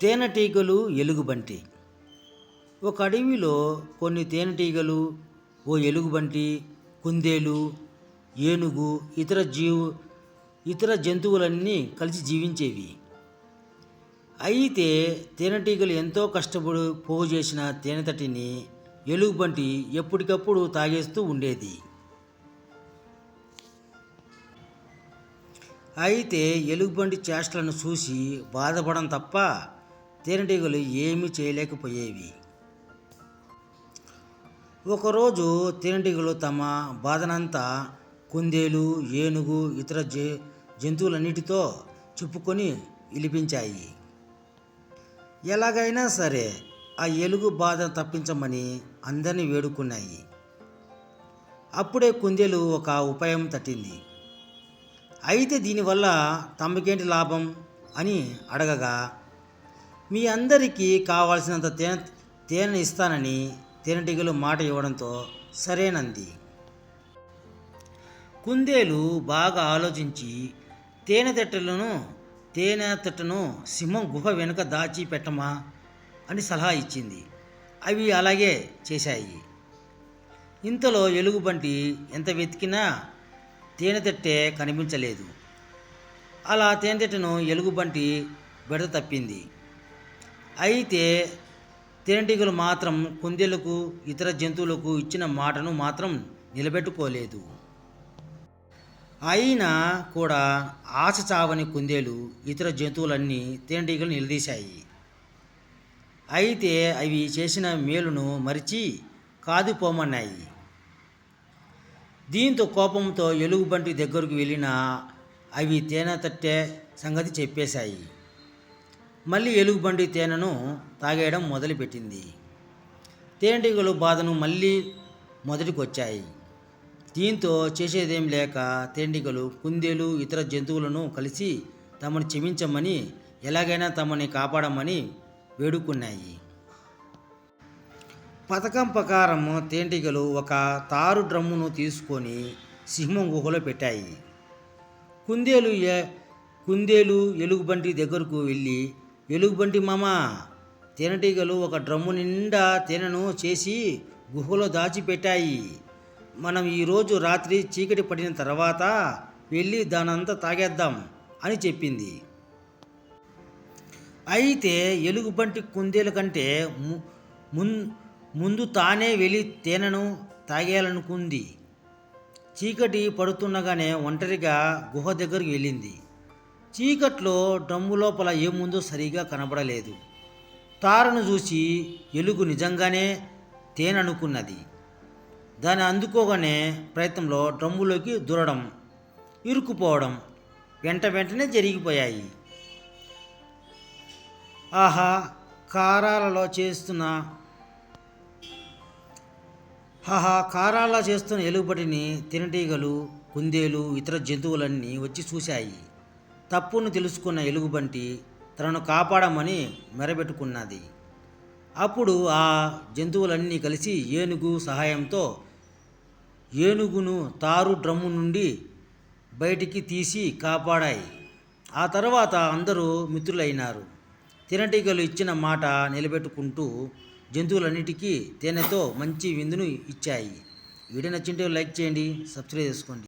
తేనెటీగలు ఎలుగుబంటి. ఒక అడవిలో కొన్ని తేనెటీగలు ఓ ఎలుగుబంటి కుందేలు ఏనుగు ఇతర జీవు ఇతర జంతువులన్నీ కలిసి జీవించేవి. అయితే తేనెటీగలు ఎంతో కష్టపడి పోగు చేసిన తేనెతటిని ఎలుగుబంటి ఎప్పటికప్పుడు తాగేస్తూ ఉండేది. అయితే ఎలుగుబంటి చేష్టలను చూసి బాధపడడం తప్ప తేనెటీగలు ఏమీ చేయలేకపోయేవి. ఒకరోజు తేనెటీగలు తమ బాధనంతా కుందేలు ఏనుగు ఇతర జ జంతువులన్నిటితో చెప్పుకొని విలిపించాయి. ఎలాగైనా సరే ఆ ఎలుగు బాధ తప్పించమని అందరినీ వేడుకున్నాయి. అప్పుడే కుందేలు ఒక ఉపాయం తట్టింది. అయితే దీనివల్ల తమకేంటి లాభం అని అడగగా మీ అందరికీ కావాల్సినంత తేనె తేనె ఇస్తానని తేనెటీగలు మాట ఇవ్వడంతో సరేనంది. కుందేలు బాగా ఆలోచించి తేనె తెట్టలను తేనె తట్టను సింహం గుహ వెనుక దాచి పెట్టమా అని సలహా ఇచ్చింది. అవి అలాగే చేశాయి. ఇంతలో ఎలుగుబంటి ఎంత వెతికినా తేనెతెట్టె కనిపించలేదు. అలా తేనెతెట్టెను ఎలుగుబంటి బెడత తప్పింది. అయితే తేనెటీగలు మాత్రం కుందేలకు ఇతర జంతువులకు ఇచ్చిన మాటను మాత్రం నిలబెట్టుకోలేదు. అయినా కూడా ఆశ చావని కుందేలు ఇతర జంతువులన్నీ తేనెటీగలు నిలదీశాయి. అయితే అవి చేసిన మేలును మరిచి కాదుపోమన్నాయి దీంతో కోపంతో ఎలుగుబంటి దగ్గరకు వెళ్ళిన అవి తేనె తట్టే సంగతి చెప్పేశాయి. మళ్ళీ ఎలుగుబంటి తేనెను తాగేయడం మొదలుపెట్టింది. తేనెటీగలు బాధను మళ్ళీ మొదటికి వచ్చాయి దీంతో చేసేదేం లేక తేనెటీగలు కుందేలు ఇతర జంతువులను కలిసి తమను క్షమించమని ఎలాగైనా తమని కాపాడమని వేడుకున్నాయి. పథకం ప్రకారం తేనెటీగలు ఒక తారు డ్రమ్మును తీసుకొని సింహం గుహలో పెట్టాయి. కుందేలు కుందేలు ఎలుగుబంటి దగ్గరకు వెళ్ళి ఎలుగుబంటి మామ తేనెటీగలు ఒక డ్రమ్ము నిండా తేనెను చేసి గుహలో దాచిపెట్టాయి. మనం ఈరోజు రాత్రి చీకటి పడిన తర్వాత వెళ్ళి దానంతా తాగేద్దాం అని చెప్పింది. అయితే ఎలుగుబంటి కుందేల కంటే ము- ముందు తానే వెళ్ళి తేనెను తాగేయాలనుకుంది. చీకటి పడుతుండగానే ఒంటరిగా గుహ దగ్గరికి వెళ్ళింది. చీకట్లో డ్రమ్ము లోపల ఏముందో సరిగా కనబడలేదు. తారను చూసి ఎలుగు నిజంగానే తేననుకున్నది. దాన్ని అందుకోగానే ప్రయత్నంలో డ్రమ్ములోకి దూరడం ఇరుక్కుపోవడం వెంట వెంటనే జరిగిపోయాయి. ఆహా కారాలలో చేస్తున్న ఆహా కారాలా చేస్తున్న ఎలుగుబడిని తినటీగలు కుందేలు ఇతర జంతువులన్నీ వచ్చి చూశాయి. తప్పును తెలుసుకున్న ఎలుగుబంటి తనను కాపాడమని మెరబెట్టుకున్నది. అప్పుడు ఆ జంతువులన్నీ కలిసి ఏనుగు సహాయంతో ఏనుగును తారు డ్రమ్ము నుండి బయటికి తీసి కాపాడాయి. ఆ తర్వాత అందరూ మిత్రులైనారు. తినటీగలు ఇచ్చిన మాట నిలబెట్టుకుంటూ జంతువులన్నిటికీ తేనెతో మంచి విందును ఇచ్చాయి. వీడియో నచ్చింటే లైక్ చేయండి సబ్స్క్రైబ్ చేసుకోండి.